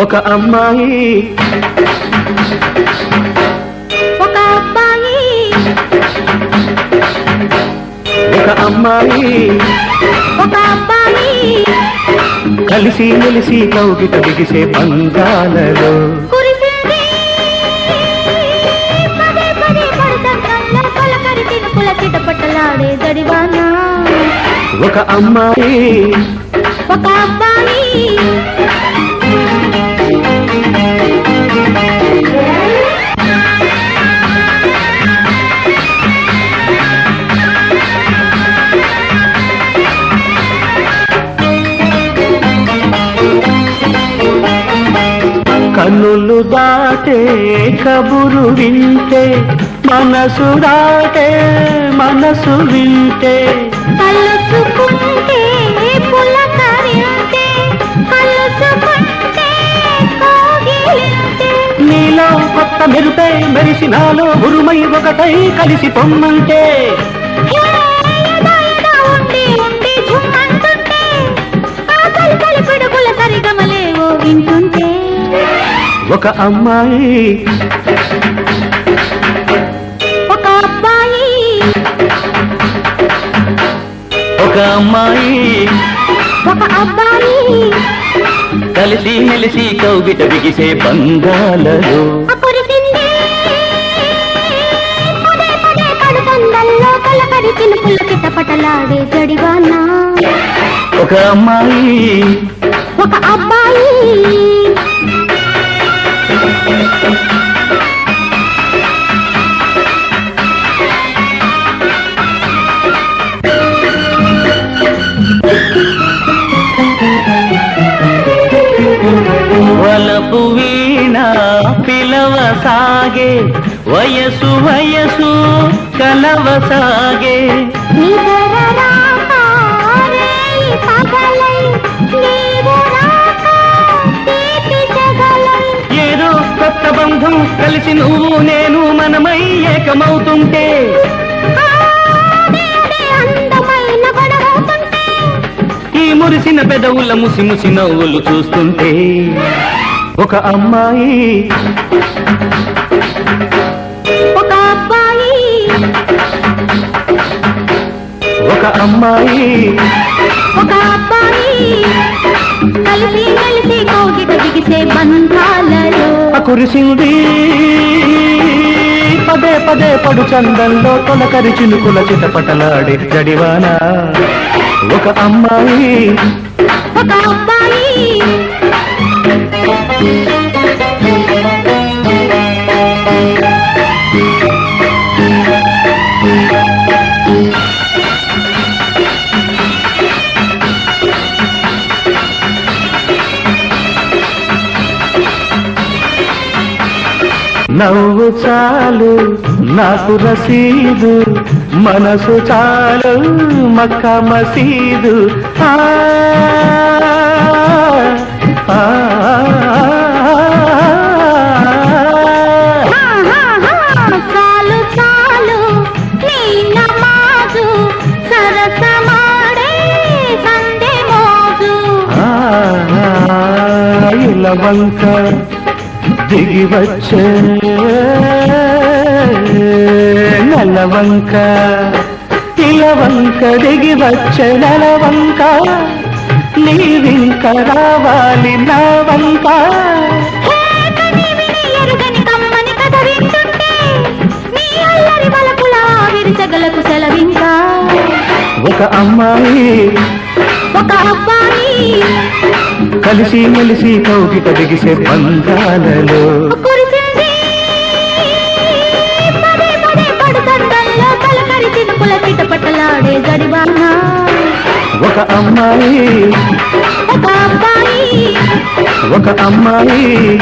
ఒక అమ్మాయి. ఒక అబ్బాయి. ఒక అమ్మాయి. ఒక అబ్బాయి. కలిసి మెలిసి కౌగిట బిగిసే బంగాలలో. కురిసింది. పదే పదే పడతంలో పలకరి తినుకుల చిటపటలాడే జడివానా ఒక అమ్మాయి. ఒక అబ్బాయి. కన్నులు దాటే కబురు వింటే మనసు దాటే మనసు వింటే. కలుసుకుంటే పులకరింటే కలుసుకుంటే కోగిలింటే నీలో కొత్త మెరుపై మెరిసినాలో ఉరుమై ఒకటై కలిసి పొమ్మంటే. ఝుమ్మంటుంటే ఆ పిడుగుల సరిగమలేవో వింటుంటే ఒక అమ్మాయి. ఒక అబ్బాయి. ఒక అమ్మాయి. ఒక అబ్బాయి. కలిసి మెలిసి కౌగిట బిగిసే బంగాలలో. ఒక అమ్మాయి. ఒక అబ్బాయి. వయసు వయసు కలవ సాగే నిదరరాక రేయి పగలై నీవు రాక తీపి సెగలై ఏదో కొత్త బంధం కలిసి నువ్వు నేను మనమై ఏకమవుతుంటే. ఈ మురిసిన పెదవుల ముసి ముసి నవ్వులు చూస్తుంటే. ఒక అమ్మాయి అమ్మాయి. ఒక అబ్బాయి. కలిసి కలిసి కౌగిట బిగిసే బంధాలలో కురిసింది పదే పదే పడు చందంలో తొలకరి చినుకుల చిటపటలాడే జడివానా. ఒక అమ్మాయి. ఒక అబ్బాయి. నవ్వు చాలు నాకు రసీదు మనసు చాలు మక్క మసీదు ఆ, ఆ, దిగి వచ్చే నలవంక ఇలవంక దిగి వచ్చే నలవంక నీవింక రావాలి నా వంక సెలవింకా ఒక అమ్మాయి ఒక అబ్బాయి కలిసి మెలిసి కౌగిట దిగిసే బంధాలలో. కురిసింది. పదే పదే పడుతందల్లో కలకరి చినుకుల చిటపటలాడే జడివానా ఒక అమ్మాయి. ఒక అమ్మాయి.